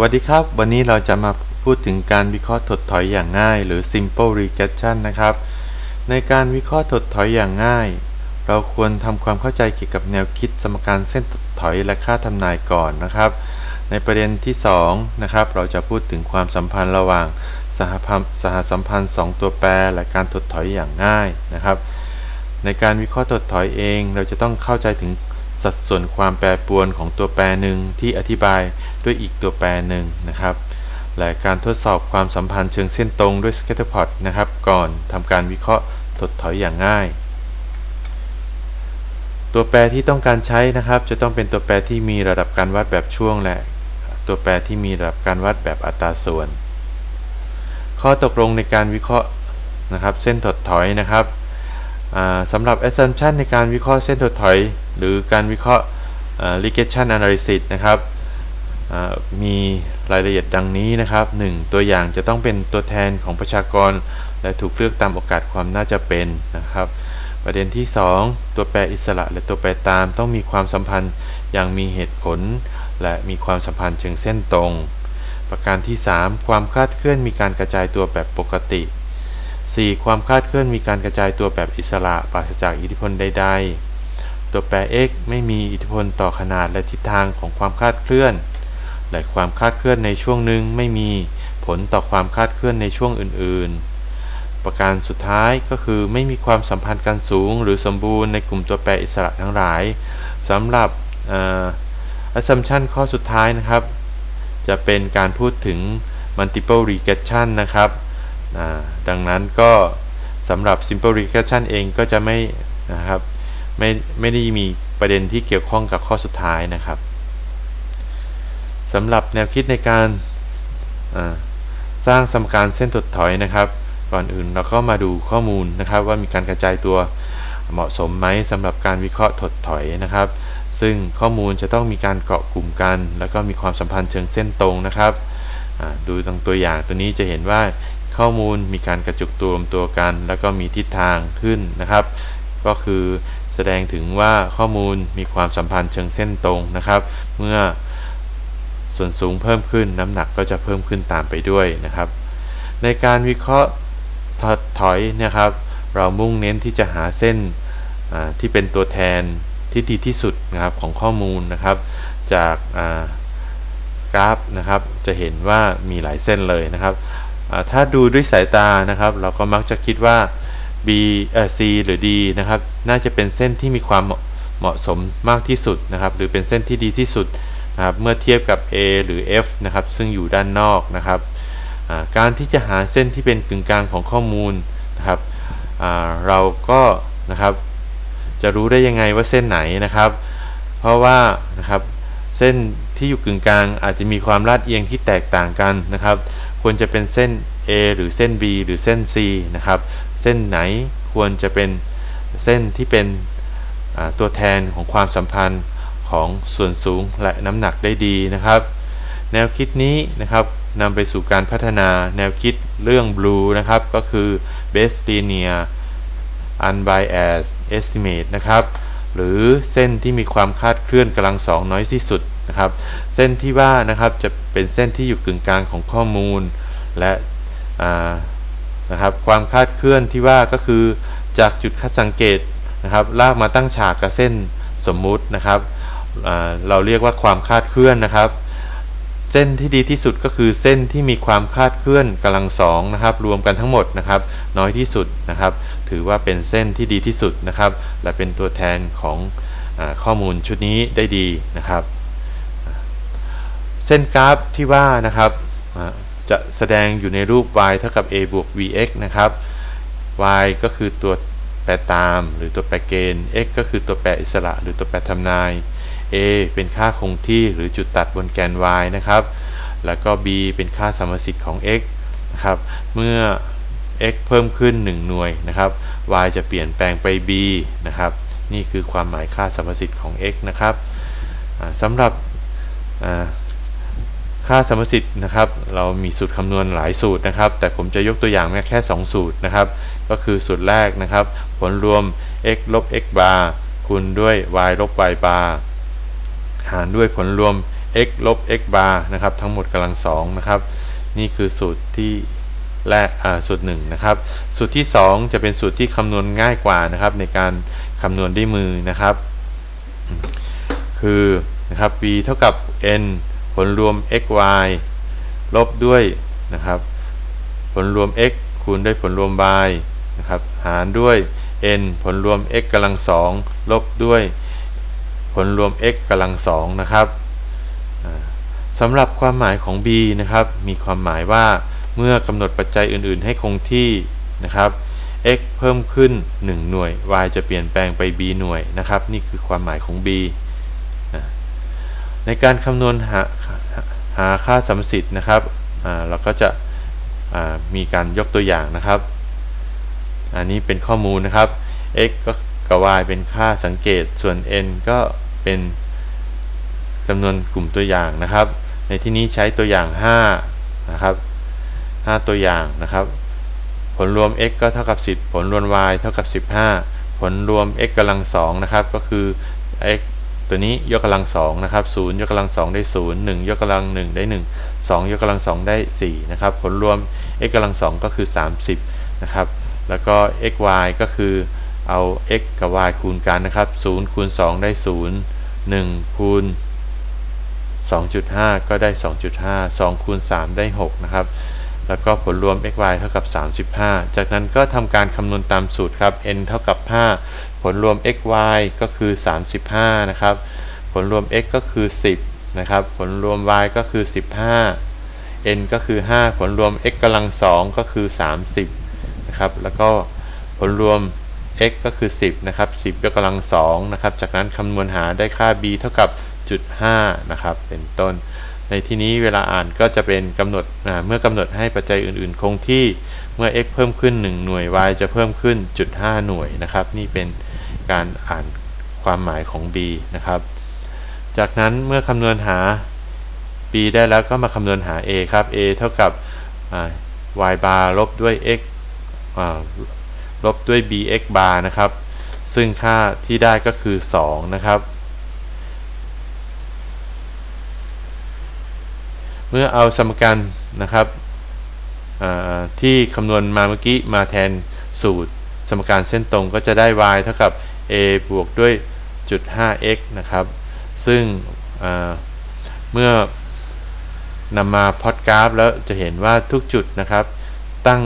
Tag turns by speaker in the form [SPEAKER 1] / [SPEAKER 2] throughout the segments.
[SPEAKER 1] วัสดีครับ วันนี้เราจะมาพูดถึงการวิเคราะห์ถดถอยอย่างง่าย หรือ simple regression นะครับ ในการวิเคราะห์ถดถอยอย่างง่าย เราควรทำความเข้าใจเกี่ยวกับแนวคิดสมการเส้นถดถอยและค่าทำนายก่อนนะครับ ในประเด็นที่2นะครับเราจะพูดถึงความสัมพันธ์ระหว่างสหพันธ์สหสัมพันธ์ 2 ตัวแปร และการถดถอยอย่างง่ายนะครับ ในการวิเคราะห์ถดถอยเอง เราจะต้องเข้าใจถึงสัดส่วนความแปรปรวนของตัวแปรหนึ่งที่อธิบาย ด้วยอีกตัวแปรหนึ่งนะครับ และการทดสอบความสัมพันธ์เชิงเส้นตรงด้วยสเกตเตอร์พอตนะครับ ก่อนทำการวิเคราะห์ถดถอยอย่างง่าย ตัวแปรที่ต้องการใช้นะครับ จะต้องเป็นตัวแปรที่มีระดับการวัดแบบช่วงและตัวแปรที่มีระดับการวัดแบบอัตราส่วน ข้อตกลงในการวิเคราะห์นะครับ เส้นถดถอยนะครับสำหรับ assumption ในการวิเคราะห์เส้นถดถอย หรือการวิเคราะห์ regression analysis นะครับ มีรายละเอียดดังนี้นะครับ 1. ตัวอย่างจะต้องเป็นตัวแทนของประชากร และถูกเลือกตามโอกาสความน่าจะเป็นนะครับ ประเด็นที่ 2 ตัวแปรอิสระและตัวแปรตามต้องมีความสัมพันธ์อย่างมีเหตุผล และมีความสัมพันธ์เชิงเส้นตรง ประการที่ 3 ความคลาดเคลื่อนมีการกระจายตัวแบบปกติ 4. ความคลาดเคลื่อนมีการกระจายตัวแบบอิสระปราศจากอิทธิพลใด ๆ ตัวแปร x ไม่มีอิทธิพลต่อขนาดและทิศทางของความคลาดเคลื่อน และความคาดเคลื่อนในช่วงหนึ่งไม่มีผลต่อความคาดเคลื่อนในช่วงอื่น ๆ ประการสุดท้ายก็คือไม่มีความสัมพันธ์กันสูง หรือสมบูรณ์ในกลุ่มตัวแปรอิสระทั้งหลายสำหรับ assumption ข้อสุดท้ายนะครับ จะเป็นการพูดถึง multiple regression นะครับ ดังนั้นก็สำหรับ simple regression เองก็จะไม่นะครับไม่ไม่ได้มีประเด็นที่เกี่ยวข้องกับข้อสุดท้ายนะครับ สำหรับแนวคิดในการสร้างสมการเส้นถดถอยนะครับ ก่อนอื่นเราก็มาดูข้อมูลนะครับ ว่ามีการกระจายตัวเหมาะสมไหมสำหรับการวิเคราะห์ถดถอยนะครับ ซึ่งข้อมูลจะต้องมีการเกาะกลุ่มกัน แล้วก็มีความสัมพันธ์เชิงเส้นตรงนะครับดูตรงตัวอย่างตัวนี้จะเห็นว่าข้อมูลมีการกระจุกตัวรวมตัวกัน แล้วก็มีทิศทางขึ้นนะครับ ก็คือแสดงถึงว่าข้อมูลมีความสัมพันธ์เชิงเส้นตรงนะครับ เมื่อ ส่วนสูงเพิ่มขึ้นน้ำหนักก็จะเพิ่มขึ้นตามไปด้วยนะครับ ในการวิเคราะห์ถอยนะครับ เรามุ่งเน้นที่จะหาเส้นที่เป็นตัวแทนที่ดีที่สุดนะครับของข้อมูลนะครับ จากกราฟนะครับ จะเห็นว่ามีหลายเส้นเลยนะครับถ้าดูด้วยสายตานะครับ เราก็มักจะคิดว่า B เอ่อ C หรือ D นะครับ น่าจะเป็นเส้นที่มีความเหมาะสมมากที่สุดนะครับ หรือเป็นเส้นที่ดีที่สุด นะครับเมื่อเทียบกับ A หรือ F นะครับซึ่งอยู่ด้านนอกนะครับการที่จะหาเส้นที่เป็นกึ่งกลางของข้อมูลนะครับเราก็นะครับจะรู้ได้ยังไงว่าเส้นไหนนะครับ เพราะว่านะครับเส้นที่อยู่กึ่งกลางอาจจะมีความลาดเอียงที่แตกต่างกันนะครับ ควรจะเป็นเส้น A หรือเส้น B หรือเส้น C นะครับ เส้นไหนควรจะเป็นเส้นที่เป็นตัวแทนของความสัมพันธ์ ของส่วนสูงและน้ำหนักได้ดีนะครับ แนวคิดนี้นะครับนำไปสู่การพัฒนาแนวคิดเรื่อง blue นะครับ ก็คือ best linear unbiased estimate นะครับ หรือเส้นที่มีความคาดเคลื่อนกำลังสองน้อยที่สุดนะครับ เส้นที่ว่านะครับจะเป็นเส้นที่อยู่กึ่งกลางของข้อมูล และนะครับความคาดเคลื่อนที่ว่าก็คือจากจุดคัดสังเกตนะครับลากมาตั้งฉากกับเส้นสมมุตินะครับ เราเรียกว่าความคาดเคลื่อนนะครับ เส้นที่ดีที่สุดก็คือเส้นที่มีความคาดเคลื่อนกำลังสองนะครับ รวมกันทั้งหมดนะครับ น้อยที่สุดนะครับ ถือว่าเป็นเส้นที่ดีที่สุดนะครับ และเป็นตัวแทนของอข้อมูลชุดนี้ได้ดีนะครับ เส้นกราฟที่ว่านะครับจะแสดงอยู่ในรูป y เท่ากับ a บวก vx นะครับ y ก็คือตัวแปรตาม หรือตัวแปรเกณฑ์ x ก็คือตัวแปรอิสระ หรือตัวแปรทำนาย a เป็นค่าคงที่หรือจุดตัดบนแกน y นะครับ แล้วก็ b เป็นค่าสมสิทธิ์ของ x นะครับ เมื่อ x เพิ่มขึ้น 1 หน่วยนะครับ y จะเปลี่ยนแปลงไป b นะครับ นี่คือความหมายค่าสมสิทธิ์ของ x นะครับสำหรับค่าสมสิทธิ์นะครับ เรามีสูตรคำนวณหลายสูตรนะครับ แต่ผมจะยกตัวอย่างแค่ 2 สูตรนะครับ ก็คือสูตรแรกนะครับ ผลรวม x ลบ x bar คูณด้วย y ลบ y bar หารด้วยผลรวม x ลบ x bar นะครับ ทั้งหมดกำลังสองนะครับ นี่คือสูตรที่แรกสูตรหนึ่งนะครับ สูตรที่ 2 จะเป็นสูตรที่คำนวณง่ายกว่านะครับ ในการคำนวณด้วยมือนะครับ คือนะครับ b เท่ากับ n ผลรวม x y ลบด้วยนะครับ ผลรวม x คูณด้วยผลรวม y นะครับ หารด้วย n ผลรวม x กำลังสองลบด้วย ผลรวม x กำลังสองนะครับสำหรับความหมายของ b นะครับ มีความหมายว่าเมื่อกำหนดปัจจัยอื่น ๆ ให้คงที่นะครับ x เพิ่มขึ้น 1 หน่วย y จะเปลี่ยนแปลงไป b หน่วยนะครับ นี่คือความหมายของ b ในการคำนวณหาหาค่าสัมสิทธิ์นะครับเราก็จะมีการยกตัวอย่างนะครับ อันนี้เป็นข้อมูลนะครับ x ก็กับ y เป็นค่าสังเกตส่วน n ก็ เป็นจำนวนกลุ่มตัวอย่างนะครับ ในที่นี้ใช้ตัวอย่าง 5 นะครับ 5 ตัวอย่างนะครับ ผลรวม x ก็เท่ากับ 10 ผลรวม y เท่ากับ 15 ผลรวม x กำลัง2นะครับ ก็คือ x ตัวนี้ยกกำลัง2นะครับ0ยกกำลัง2ได้ 0 1 ยกกำลัง 1 ได้ 1 2 ยกกำลัง 2 ได้ 4 นะครับ ผลรวม x กำลัง 2 ก็คือ 30 นะครับ แล้วก็ x y ก็คือเอา x กับ y คูณกันนะครับ0คูณ2ได้ 0 1คูณ2.5 ก็ได้ 2.5 2คูณ3ได้6นะครับแล้วก็ผลรวม x y เท่ากับ 35 จากนั้นก็ทำการคำนวณตามสูตรครับ n เท่ากับ 5 ผลรวม x y ก็คือ 35 นะครับ ผลรวม x ก็คือ 10 นะครับ ผลรวม y ก็คือ 15 n ก็คือ 5 ผลรวม x กำลัง 2 ก็คือ 30 นะครับ แล้วก็ผลรวม x ก็คือ 10 นะครับ 10 ยกกำลัง2นะครับ จากนั้นคำนวณหาได้ค่า b เท่ากับจุด5นะครับ เป็นต้น ในที่นี้เวลาอ่านก็จะเป็นกำหนดเมื่อกำหนดให้ปัจจัยอื่นๆ คงที่ เมื่อ x เพิ่มขึ้น 1 หน่วย y จะเพิ่มขึ้นจุด5หน่วยนะครับ นี่เป็นการอ่านความหมายของ b นะครับ จากนั้นเมื่อคำนวณหา b ได้แล้วก็มาคำนวณหา a ครับ a เท่ากับ y bar ลบด้วย x ลบด้วย bx bar นะครับ ซึ่งค่าที่ได้ก็คือ 2 นะครับ เมื่อเอาสมการนะครับที่คำนวณมาเมื่อกี้มาแทนสูตรสมการเส้นตรงก็จะได้ y เท่ากับ a บวกด้วยจุด 5x นะครับ ซึ่งเมื่อนำมาพอดกราฟ แล้วจะเห็นว่าทุกจุดนะครับ ตั้ง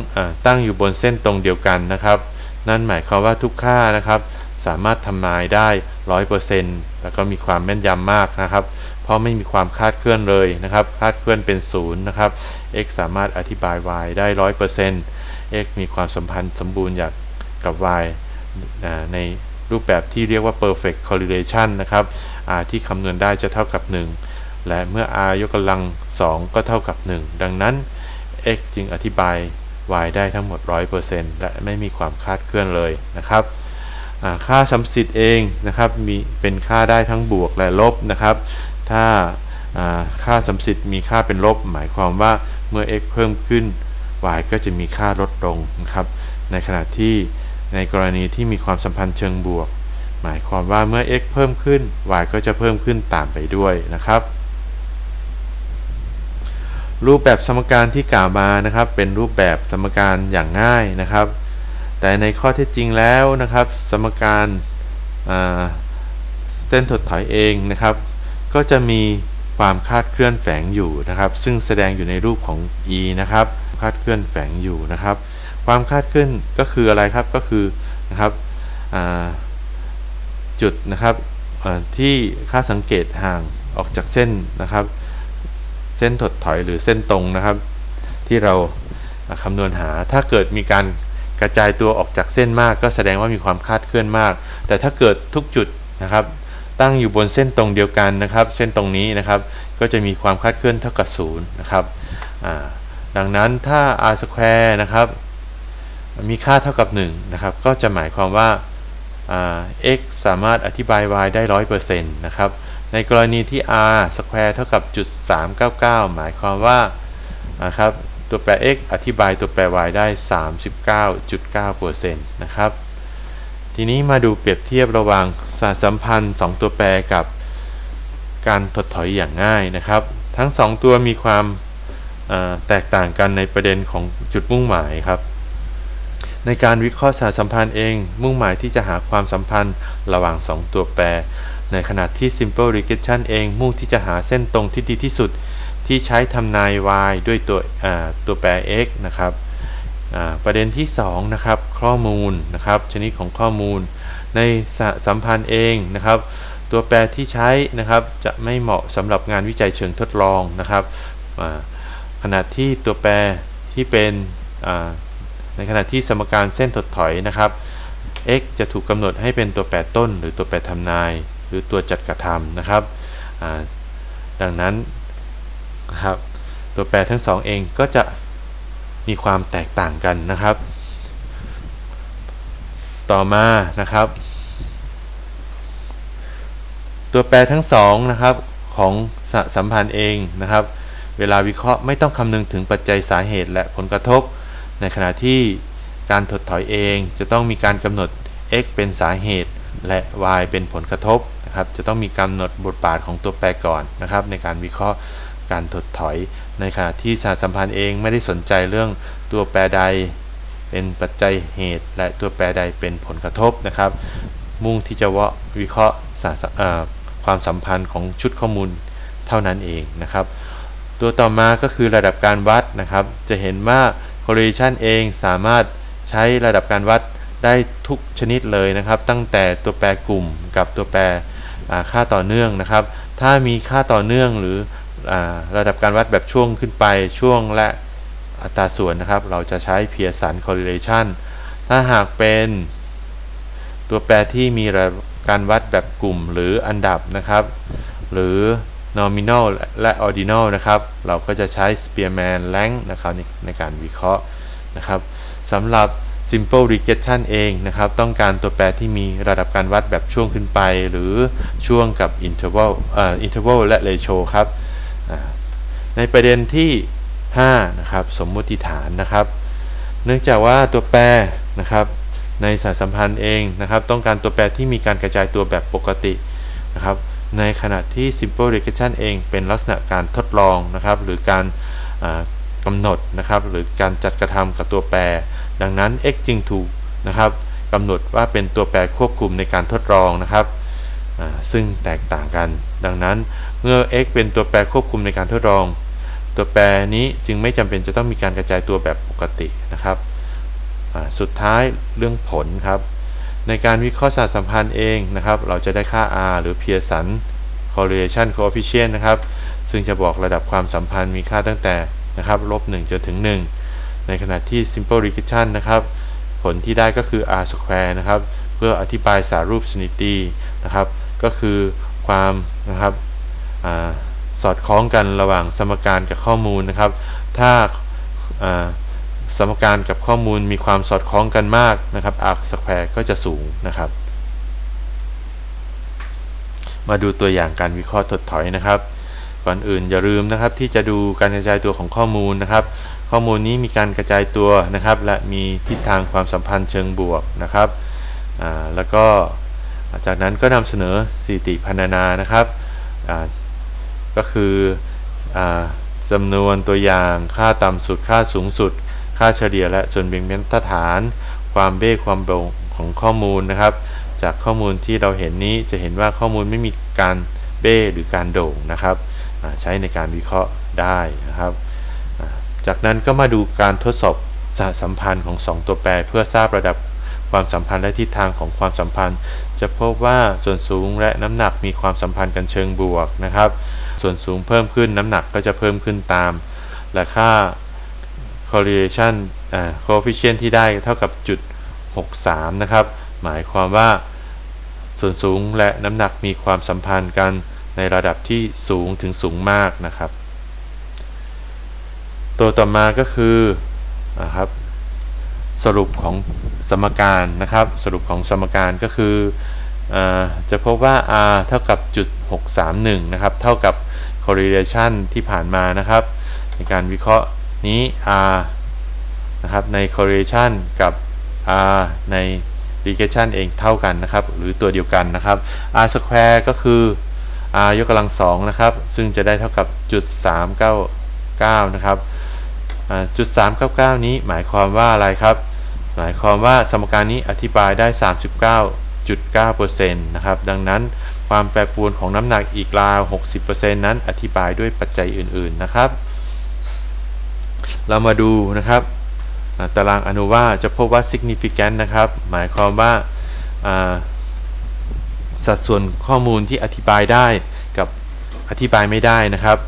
[SPEAKER 1] ตั้งอยู่บนเส้นตรงเดียวกันนะครับ นั่นหมายความว่าทุกค่านะครับ สามารถทำนายได้100%แล้วก็มีความแม่นยำมากนะครับ เพราะไม่มีความคาดเคลื่อนเลยนะครับ คาดเคลื่อนเป็นศูนย์นะครับ x สามารถอธิบาย y ได้100% x มีความสัมพันธ์สมบูรณ์อย่างกับ y ในรูปแบบที่เรียกว่า perfect correlation นะครับ r ที่คำนวณได้จะเท่ากับ 1 และเมื่อ r ยกกำลัง 2 ก็เท่ากับ 1 ดังนั้น x จึงอธิบาย y ได้ทั้งหมด 100%และไม่มีความคาดเคลื่อนเลยนะครับค่าสัมสิทธิ์เองนะครับมีเป็นค่าได้ทั้งบวกและลบนะครับ ถ้าค่าสัมสิทธิ์มีค่าเป็นลบ หมายความว่าเมื่อ x เพิ่มขึ้น y ก็จะมีค่าลดลงนะครับ ในขณะที่ในกรณีที่มีความสัมพันธ์เชิงบวก หมายความว่าเมื่อ x เพิ่มขึ้น y ก็จะเพิ่มขึ้นตามไปด้วยนะครับ รูปแบบสมการที่กล่าวมานะครับ เป็นรูปแบบสมการอย่างง่ายนะครับ แต่ในข้อเท็จจริงแล้วนะครับ สมการเส้นถดถอยเองนะครับ ก็จะมีความคาดเคลื่อนแฝงอยู่นะครับ ซึ่งแสดงอยู่ในรูปของ e นะครับ คาดเคลื่อนแฝงอยู่นะครับ ความคาดเคลื่อนก็คืออะไรครับก็คือนะครับจุดนะครับที่ค่าสังเกตห่างออกจากเส้นนะครับ เส้นถดถอยหรือเส้นตรงนะครับ ที่เราคำนวณหา ถ้าเกิดมีการกระจายตัวออกจากเส้นมากก็แสดงว่ามีความคาดเคลื่อนมาก แต่ถ้าเกิดทุกจุดนะครับ ตั้งอยู่บนเส้นตรงเดียวกันนะครับ เส้นตรงนี้นะครับ ก็จะมีความคาดเคลื่อนเท่ากับศูนย์นะครับดังนั้นถ้า r square นะครับ มีค่าเท่ากับ1นะครับ ก็จะหมายความว่า x สามารถอธิบาย y ได้ 100%นะครับ ในกรณีที่ r square เท่ากับจุด399 หมายความว่านะครับตัวแปร x อธิบายตัวแปร y ได้ 39.9%นะครับ ทีนี้มาดูเปรียบเทียบระหว่างสารสัมพันธ์ 2 ตัวแปรกับการถดถอยอย่างง่ายนะครับ ทั้ง 2 ตัวมีความแตกต่างกันในประเด็นของจุดมุ่งหมายครับ ในการวิเคราะห์สารสัมพันธ์เอง มุ่งหมายที่จะหาความสัมพันธ์ระหว่าง 2 ตัวแปร ในขณะที่ simple regression เองมุ่งที่จะหาเส้นตรงที่ดีที่สุด ที่ใช้ทำนาย y ด้วยตัวตัวแปร x นะครับประเด็นที่2นะครับข้อมูลนะครับชนิดของข้อมูล ในสัมพันธ์เองนะครับ ตัวแปรที่ใช้นะครับจะไม่เหมาะสำหรับงานวิจัยเชิงทดลองนะครับขณะที่ตัวแปรที่เป็นในขณะที่สมการเส้นถดถอยนะครับ x จะถูกกำหนดให้เป็นตัวแปรต้น หรือตัวแปรทำนาย หรือตัวจัดกระทำนะครับดังนั้นนะครับตัวแปรทั้งสองเองก็จะมีความแตกต่างกันนะครับ ต่อมานะครับ ตัวแปรทั้งสองนะครับของสสัมพันธ์เองนะครับ เวลาวิเคราะห์ไม่ต้องคำนึงถึงปัจจัยสาเหตุและผลกระทบ ในขณะที่การถดถอยเองจะต้องมีการกำหนด x เป็นสาเหตุ และ y เป็นผลกระทบ นะครับ จะต้องมีกำหนดบทบาทของตัวแปรก่อนนะครับ ในการวิเคราะห์การถดถอย ในขณะที่สารสัมพันธ์เองไม่ได้สนใจเรื่องตัวแปรใดเป็นปัจจัยเหตุ และตัวแปรใดเป็นผลกระทบนะครับ มุ่งที่จะว,วิเคราะห์ความสัมพันธ์ของชุดข้อมูลเท่านั้นเองนะครับ ตัวต่อมาก็คือระดับการวัดนะครับ จะเห็นว่า correlation เองสามารถใช้ระดับการวัดได้ทุกชนิดเลยนะครับ ตั้งแต่ตัวแปรกลุ่มกับตัวแปร ค่าต่อเนื่องนะครับ ถ้ามีค่าต่อเนื่องหรือระดับการวัดแบบช่วงขึ้นไปช่วงและอัตราส่วนนะครับ เราจะใช้ Pearson correlation ถ้าหากเป็นตัวแปรที่มีระดับการวัดแบบกลุ่มหรืออันดับนะครับ หรือ nominal และ ordinal นะครับ เราก็จะใช้ Spearman rank นะครับในในการวิเคราะห์นะครับสำหรับ simple regression เองนะครับ ต้องการตัวแปรที่มีระดับการวัดแบบช่วงขึ้นไป หรือช่วงกับ interval เอ่อ interval และ ratio ครับ ในประเด็นที่ 5 นะครับ สมมุติฐานนะครับ เนื่องจากว่าตัวแปรนะครับ ในสารสัมพันธ์เองนะครับ ต้องการตัวแปรที่มีการกระจายตัวแบบปกตินะครับ ในขณะที่ simple regression เองเป็นลักษณะการทดลองนะครับ หรือการกำหนดนะครับ หรือการจัดกระทำกับตัวแปร ดังนั้น x จึงถูกนะครับกำหนดว่าเป็นตัวแปรควบคุมในการทดลองนะครับ ซึ่งแตกต่างกัน ดังนั้นเมื่อ x เป็นตัวแปรควบคุมในการทดลอง ตัวแปรนี้จึงไม่จำเป็นจะต้องมีการกระจายตัวแบบปกตินะครับ สุดท้ายเรื่องผลครับ ในการวิเคราะห์สารสัมพันธ์เองนะครับ เราจะได้ค่า r หรือ Pearson correlation coefficient นะครับ ซึ่งจะบอกระดับความสัมพันธ์มีค่าตั้งแต่นะครับลบ1จนถึง 1 ในขณะที่ simple regression นะครับ ผลที่ได้ก็คือ r square นะครับ เพื่ออธิบายสารูปสนิตีนะครับ ก็คือความนะครับอสอดคล้องกันระหว่างสมการกับข้อมูลนะครับ ถ้าสมการกับข้อมูลมีความสอดคล้องกันมากนะครับอาร์คสแควร์ก็จะสูงนะครับ มาดูตัวอย่างการวิเคราะห์ถดถอยนะครับ ก่อนอื่นอย่าลืมนะครับที่จะดูการกระจายตัวของข้อมูลนะครับ ข้อมูลนี้มีการกระจายตัวนะครับ และมีทิศทางความสัมพันธ์เชิงบวกนะครับแล้วก็จากนั้นก็นำเสนอสถิติพันนานะครับก็คืออจำนวนตัวอย่างค่าต่ำสุดค่าสูงสุด ค่าเฉลี่ยและส่วนแบ่งเป็นตฐาน ความเบ้ความโด่งของข้อมูลนะครับ จากข้อมูลที่เราเห็นนี้จะเห็นว่าข้อมูลไม่มีการเบ้หรือการโด่งนะครับใช้ในการวิเคราะห์ได้นะครับ จากนั้นก็มาดูการทดสอบสสัมพันธ์ของ 2 ตัวแปร เพื่อทราบระดับความสัมพันธ์และทิศทางของความสัมพันธ์ จะพบว่าส่วนสูงและน้ำหนักมีความสัมพันธ์กันเชิงบวกนะครับ ส่วนสูงเพิ่มขึ้นน้ำหนักก็จะเพิ่มขึ้นตาม และค่า correlation coefficient ที่ได้เท่ากับจุด 63 นะครับ หมายความว่าส่วนสูงและน้ำหนักมีความสัมพันธ์กันในระดับที่สูงถึงสูงมากนะครับ ตัวต่อมาก็คือนะครับสรุปของสมการนะครับ สรุปของสมการก็คืออจะพบว่า r เท่ากับจุด631นะครับ เท่ากับ correlation ที่ผ่านมานะครับ ในการวิเคราะห์นี้ r นะครับใน correlation กับ r ใน regression เองเท่ากันนะครับ หรือตัวเดียวกันนะครับ r square ก็คือ r ยกกำลังสองนะครับ ซึ่งจะได้เท่ากับจุดสามเก้าเก้านะครับ จุดสามเก้าเก้านี้หมายความว่าอะไรครับ หมายความว่าสมการนี้อธิบายได้สามสิบเก้าจุดเก้าเปอร์เซ็นต์นะครับ ดังนั้นความแปรปรวนของน้ำหนักอีกราวหกสิบเปอร์เซ็นต์นั้นอธิบายด้วยปัจจัยอื่น ๆ นะครับ เรามาดูนะครับตารางอนุว่าจะพบว่า significant นะครับ หมายความว่าสัดส่วนข้อมูลที่อธิบายได้กับอธิบายไม่ได้นะครับ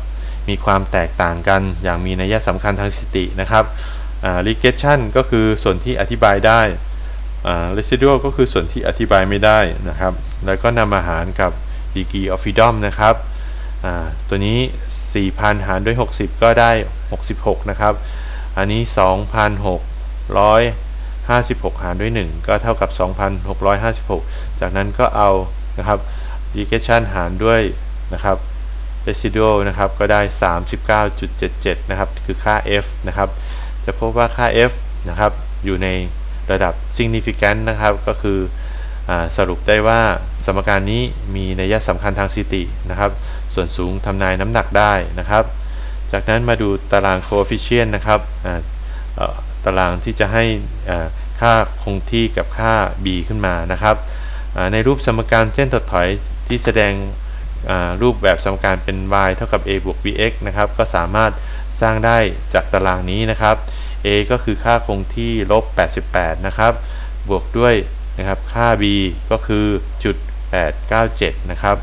[SPEAKER 1] มีความแตกต่างกันอย่างมีนัยสำคัญทางสตินะครับ regression ก็คือส่วนที่อธิบายได้ residual ก็คือส่วนที่อธิบายไม่ได้นะครับ แล้วก็นำมาหารกับ degree of freedom นะครับตัวนี้ 4,000 หารด้วย 60 ก็ได้ 66 นะครับ อันนี้ 2,656 หารด้วย 1 ก็เท่ากับ 2,656 จากนั้นก็เอานะครับ regression หารด้วยนะครับ residual นะครับ ก็ได้ 39.77 นะครับ คือค่า f นะครับ จะพบว่าค่า f นะครับ อยู่ในระดับ significant นะครับ ก็คืออสรุปได้ว่าสมการนี้มีนัยสำคัญทางสถิตินะครับ ส่วนสูงทำนายน้ำหนักได้นะครับ จากนั้นมาดูตาราง coefficient นะครับตารางที่จะให้ค่าคงที่กับค่า b ขึ้นมานะครับ ในรูปสมการเส้นถดถอยที่แสดง รูปแบบสมการเป็น y เท่ากับ a บวก bx นะครับ ก็สามารถสร้างได้จากตารางนี้นะครับ a ก็คือค่าคงที่ลบ 88 นะครับ บวกด้วยนะครับ ค่า b ก็คือจุด 897 นะครับ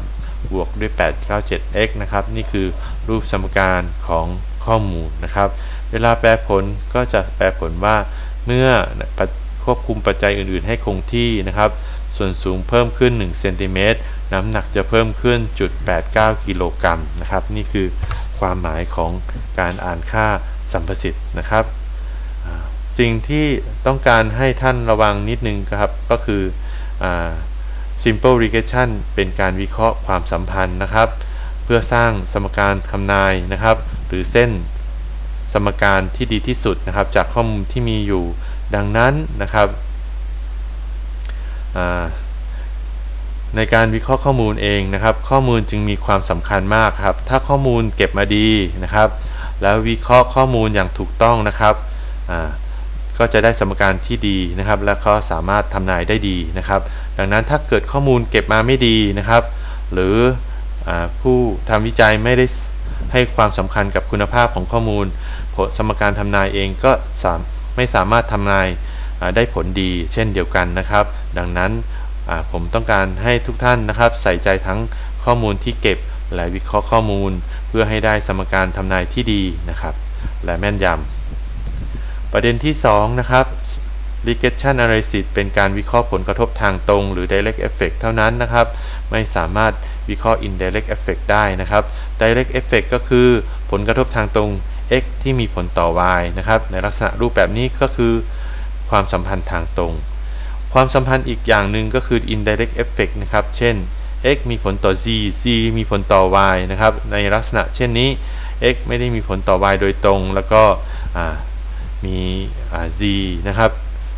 [SPEAKER 1] บวกด้วย 897x นะครับ นี่คือรูปสมการของข้อมูลนะครับ เวลาแปลผลก็จะแปลผลว่าเมื่อควบคุมปัจจัยอื่น ๆ ให้คงที่นะครับ ส่วนสูงเพิ่มขึ้น1เซนติเมตรน้ำหนักจะเพิ่มขึ้นจุด89กิโลกรัมนะครับ นี่คือความหมายของการอ่านค่าสัมประสิทธิ์นะครับ สิ่งที่ต้องการให้ท่านระวังนิดนึงครับก็คืออ simple regression เป็นการวิเคราะห์ความสัมพันธ์นะครับ เพื่อสร้างสมการคำนายนะครับ หรือเส้นสมการที่ดีที่สุดนะครับ จากข้อมูลที่มีอยู่ดังนั้นนะครับ ในการวิเคราะห์ข้อมูลเองนะครับ ข้อมูลจึงมีความสำคัญมากครับ ถ้าข้อมูลเก็บมาดีนะครับ แล้ววิเคราะห์ข้อมูลอย่างถูกต้องนะครับก็จะได้สมการที่ดีนะครับ และก็สามารถทำนายได้ดีนะครับ ดังนั้นถ้าเกิดข้อมูลเก็บมาไม่ดีนะครับ หรืออผู้ทำวิจัยไม่ได้ให้ความสำคัญกับคุณภาพของข้อมูล สมการทำนายเองก็ไม่สามารถทำนาย ได้ผลดีเช่นเดียวกันนะครับ ดังนั้นผมต้องการให้ทุกท่านนะครับ ใส่ใจทั้งข้อมูลที่เก็บและวิเคราะห์ข้อมูล เพื่อให้ได้สมการทำนายที่ดีนะครับ และแม่นยำประเด็นที่ 2 นะครับ regression analysis เป็นการวิเคราะห์ผลกระทบทางตรง หรือ direct effect เท่านั้นนะครับ ไม่สามารถวิเคราะห์ indirect effect ได้นะครับ direct effect ก็คือผลกระทบทางตรง x ที่มีผลต่อ y นะครับ ในลักษณะรูปแบบนี้ก็คือ ความสัมพันธ์ทางตรง ความสัมพันธ์อีกอย่างหนึ่งก็คือ indirect effect นะครับ เช่น x มีผลต่อ z z มีผลต่อ y นะครับ ในลักษณะเช่นนี้ x ไม่ได้มีผลต่อ y โดยตรง แล้วก็มี z นะครับ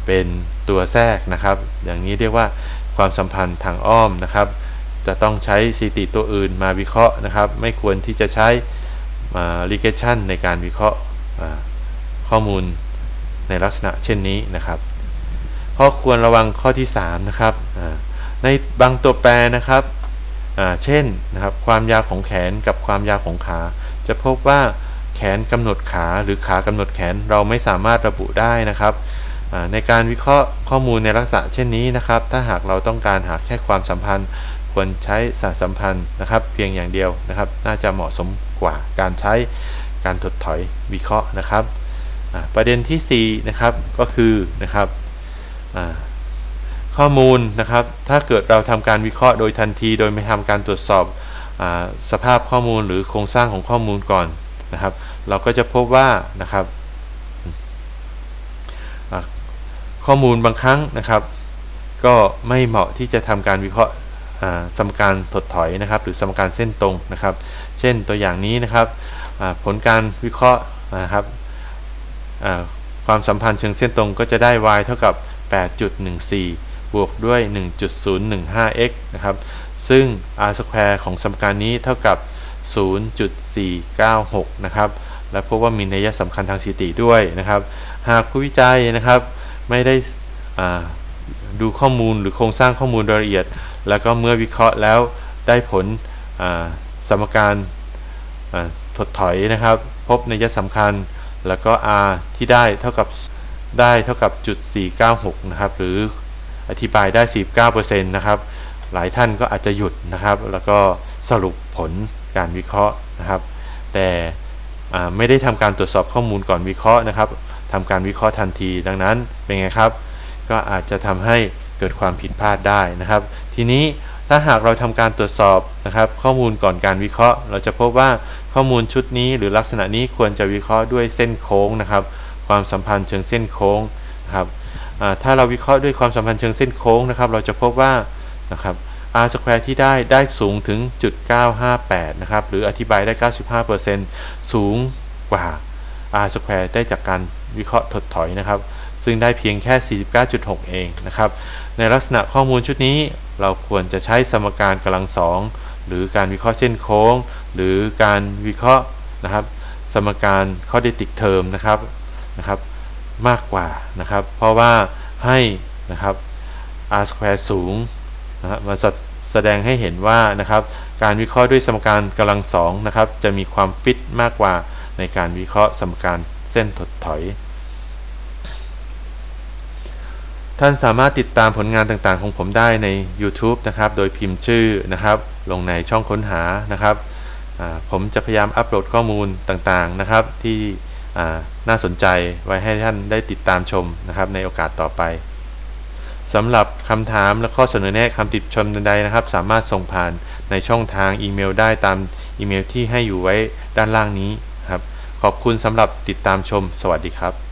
[SPEAKER 1] เป็นตัวแทรกนะครับ อย่างนี้เรียกว่าความสัมพันธ์ทางอ้อมนะครับ จะต้องใช้สถิติตัวอื่นมาวิเคราะห์นะครับ ไม่ควรที่จะใช้ regression ในการวิเคราะห์ข้อมูล ในลักษณะเช่นนี้นะครับข้อควรระวังข้อที่ 3 นะครับ ในบางตัวแปรนะครับ เช่นนะครับความยาวของแขนกับความยาวของขา จะพบว่าแขนกำหนดขาหรือขากำหนดแขนเราไม่สามารถระบุได้นะครับในการวิเคราะห์ข้อมูลในลักษณะเช่นนี้นะครับ ถ้าหากเราต้องการหาแค่ความสัมพันธ์ ควรใช้สารสัมพันธ์นะครับ เพียงอย่างเดียวนะครับ น่าจะเหมาะสมกว่าการใช้การถดถอยวิเคราะห์นะครับ ประเด็นที่4นะครับก็คือนะครับข้อมูลนะครับ ถ้าเกิดเราทำการวิเคราะห์โดยทันที โดยไม่ทำการตรวจสอบอสภาพข้อมูลหรือโครงสร้างของข้อมูลก่อนนะครับ เราก็จะพบว่านะครับข้อมูลบางครั้งนะครับ ก็ไม่เหมาะที่จะทำการวิเคราะห์สมการถดถอยนะครับ หรือสมการเส้นตรงนะครับ เช่นตัวอย่างนี้นะครับผลการวิเคราะห์นะครับ ความสัมพันธ์เชิงเส้นตรงก็จะได้ y เท่ากับ 8.14 บวกด้วย 1.015x นะครับ ซึ่ง r square ของสมการนี้เท่ากับ 0.496 นะครับ และพบว่ามีนัยสำคัญทางสถิติด้วยนะครับ หากผู้วิจัยนะครับไม่ได้ดูข้อมูลหรือโครงสร้างข้อมูลโดยละเอียด แล้วก็เมื่อวิเคราะห์แล้วได้ผลสมการถดถอยนะครับ พบนัยสำคัญ แล้วก็ r ที่ได้เท่ากับได้เท่ากับจุด496 นะครับ หรืออธิบายได้ 49%นะครับ หลายท่านก็อาจจะหยุดนะครับ แล้วก็สรุปผลการวิเคราะห์นะครับ แต่ไม่ได้ทำการตรวจสอบข้อมูลก่อนวิเคราะห์นะครับทำการวิเคราะห์ทันที ดังนั้นเป็นไงครับ ก็อาจจะทำให้เกิดความผิดพลาดได้นะครับ ทีนี้ถ้าหากเราทำการตรวจสอบนะครับ ข้อมูลก่อนการวิเคราะห์ เราจะพบว่า ข้อมูลชุดนี้หรือลักษณะนี้ควรจะวิเคราะห์ด้วยเส้นโค้งนะครับ ความสัมพันธ์เชิงเส้นโค้งนะครับถ้าเราวิเคราะห์ด้วยความสัมพันธ์เชิงเส้นโค้งนะครับ เราจะพบว่านะครับ r square ที่ได้ได้สูงถึงจุด958นะครับหรืออธิบายได้ 95%สูงกว่า r square ได้จากการวิเคราะห์ถดถอยนะครับ ซึ่งได้เพียงแค่ 49.6 เองนะครับ ในลักษณะข้อมูลชุดนี้เราควรจะใช้สมการกำลังสองหรือการวิเคราะห์เส้นโค้ง หรือการวิเคราะห์นะครับ สมการข้อเดติกเทอมนะครับนะครับ มากกว่านะครับ เพราะว่าให้นะครับ r square สูงนะครมาแสดงให้เห็นว่านะครับ การวิเคราะห์ด้วยสมการกำลังสองนะครับ จะมีความฟิตมากกว่าในการวิเคราะห์สมการเส้นถดถอย ท่านสามารถติดตามผลงานต่างๆ ของผมได้ใน YouTube นะครับ โดยพิมพ์ชื่อนะครับ ลงในช่องค้นหานะครับ ผมจะพยายามอัปโหลดข้อมูลต่างๆนะครับ ที่น่าสนใจไว้ให้ท่านได้ติดตามชมนะครับ ในโอกาสต่อไปสำหรับคำถามและข้อเสนอแนะคำติดชมใดๆนะครับ สามารถส่งผ่านในช่องทางอีเมลได้ตามอีเมลที่ให้อยู่ไว้ด้านล่างนี้ครับ ขอบคุณสำหรับติดตามชม สวัสดีครับ